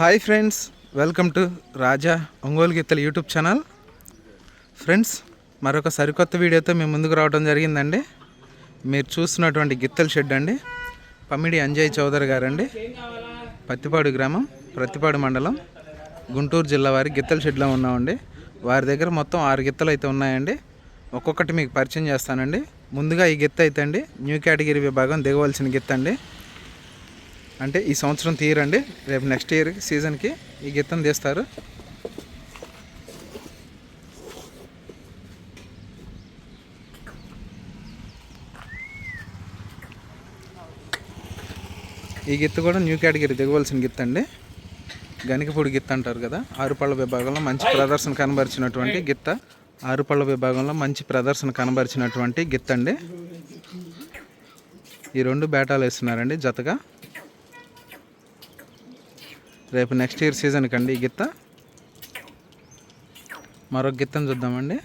Hi friends welcome to Raja Ongole గీతల YouTube channel. Friends మరొక సరికొత్త వీడియోతో మేము ముందుకు రావడం జరిగిందండి. మీరు చూస్తున్నటువంటి గిత్తల షెడ్ అండి. పమ్మిడి అంజయ్ చౌదరి గారండి. పత్తిపాడు గ్రామం ప్రత్తిపాడు మండలం గుంటూరు జిల్లా వారి గిత్తల షెడ్లో ఉన్నామండి. వారి దగ్గర మొత్తం ఆరు గిత్తలు అయితే ఉన్నాయండి. ఒక్కొక్కటి మీకు పరిచయం చేస్తానండి. ముందుగా ఈ గిత్త అయితే అండి న్యూ కేటగిరీ విభాగం దిగవలసిన గిత్త అండి. అంటే ఈ సంవత్సరం తీయరండి. రేపు నెక్స్ట్ ఇయర్ సీజన్కి ఈ గిత్తం తీస్తారు. ఈ గిత్త కూడా న్యూ కేటగిరీ దిగవలసిన గిత్త అండి. గనికపూడి గిత్త అంటారు కదా ఆరుపళ్ళ విభాగంలో మంచి ప్రదర్శన కనబరిచినటువంటి గిత్త. ఆరుపళ్ళ విభాగంలో మంచి ప్రదర్శన కనబరిచినటువంటి గిత్త అండి. ఈ రెండు బేటాలు వేస్తున్నారండి జతగా. రేపు నెక్స్ట్ ఇయర్ సీజన్కి అండి ఈ గిత్త. మరొక గిత్తను చూద్దామండి.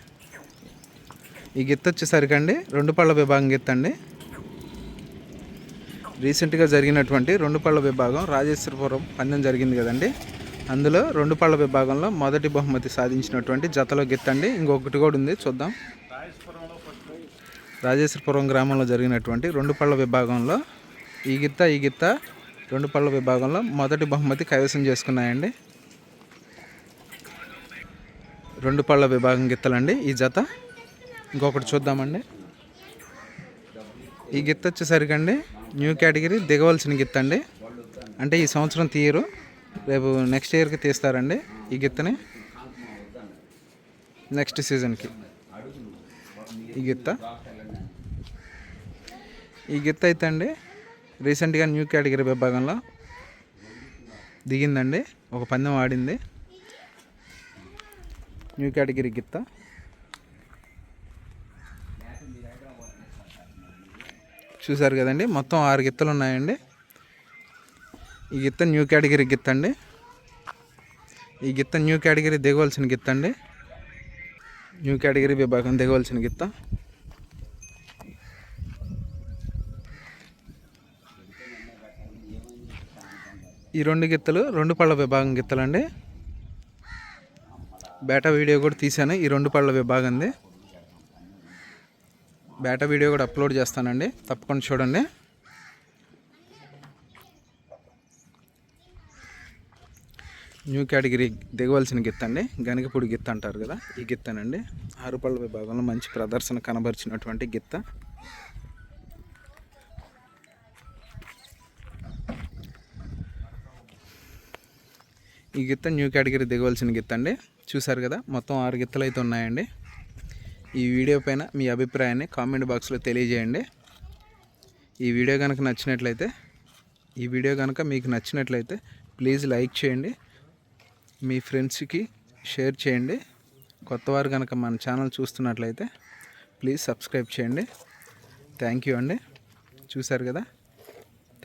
ఈ గిత్త వచ్చేసరికి అండి రెండు పళ్ళ విభాగం గిత్త అండి. రీసెంట్గా జరిగినటువంటి రెండు పళ్ళ విభాగం రాజేశ్వరపురం పందెం జరిగింది కదండి. అందులో రెండు పళ్ళ విభాగంలో మొదటి బహుమతి సాధించినటువంటి జతలో గిత్త అండి. ఇంకొకటి కూడా ఉంది చూద్దాం. రాజేశ్వరపురం గ్రామంలో జరిగినటువంటి రెండు పళ్ళ విభాగంలో ఈ గిత్త ఈ గిత్త రెండు పళ్ళ విభాగంలో మొదటి బహుమతి కైవసం చేసుకున్నాయండి. రెండు పళ్ళ విభాగం గిత్తలండి. ఈ జత. ఇంకొకటి చూద్దామండి. ఈ గిత్త వచ్చేసరికండి న్యూ కేటగిరీ దిగవలసిన గిత్త అండి అంటే ఈ సంవత్సరం తీయరు రేపు నెక్స్ట్ ఇయర్కి తీస్తారండి ఈ గిత్తని. నెక్స్ట్ సీజన్కి ఈ గిత్త. ఈ గిత్త అయితే అండి రీసెంట్గా న్యూ కేటగిరీ విభాగంలో దిగిందండి. ఒక పందెం ఆడింది. న్యూ కేటగిరీ గిత్త. చూసారు కదండి మొత్తం ఆరు గిత్తలు ఉన్నాయండి. ఈ గిత్త న్యూ కేటగిరీ గిత్త అండి. ఈ గిత్త న్యూ కేటగిరీ దిగవలసిన గిత్త అండి. న్యూ కేటగిరీ విభాగం దిగవలసిన గిత్త. ఈ రెండు గిత్తలు రెండు పళ్ళ విభాగం గిత్తలండి. బేటా వీడియో కూడా తీశాను ఈ రెండు పళ్ళ విభాగంది. బేటా వీడియో కూడా అప్లోడ్ చేస్తానండి తప్పకుండా చూడండి. న్యూ కేటగిరీ దిగవలసిన గిత్త అండి గనికపూడి గిత్త అంటారు కదా ఈ గిత్తనండి. ఆరుపళ్ళ విభాగంలో మంచి ప్రదర్శన కనబరిచినటువంటి గిత్త. ఈ గిత్త న్యూ కేటగిరీ దిగవలసిన గిత్త అండి. చూసారు కదా మొత్తం ఆరు గిత్తలు అయితే ఉన్నాయండి. ఈ వీడియో పైన మీ అభిప్రాయాన్ని కామెంట్ బాక్స్లో తెలియజేయండి. ఈ వీడియో కనుక నచ్చినట్లయితే ఈ వీడియో కనుక మీకు నచ్చినట్లయితే ప్లీజ్ లైక్ చేయండి. మీ ఫ్రెండ్స్కి షేర్ చేయండి. కొత్తవారు కనుక మన ఛానల్ చూస్తున్నట్లయితే ప్లీజ్ సబ్స్క్రైబ్ చేయండి. థ్యాంక్ యూ అండి. చూసారు కదా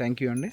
థ్యాంక్ యూ అండి.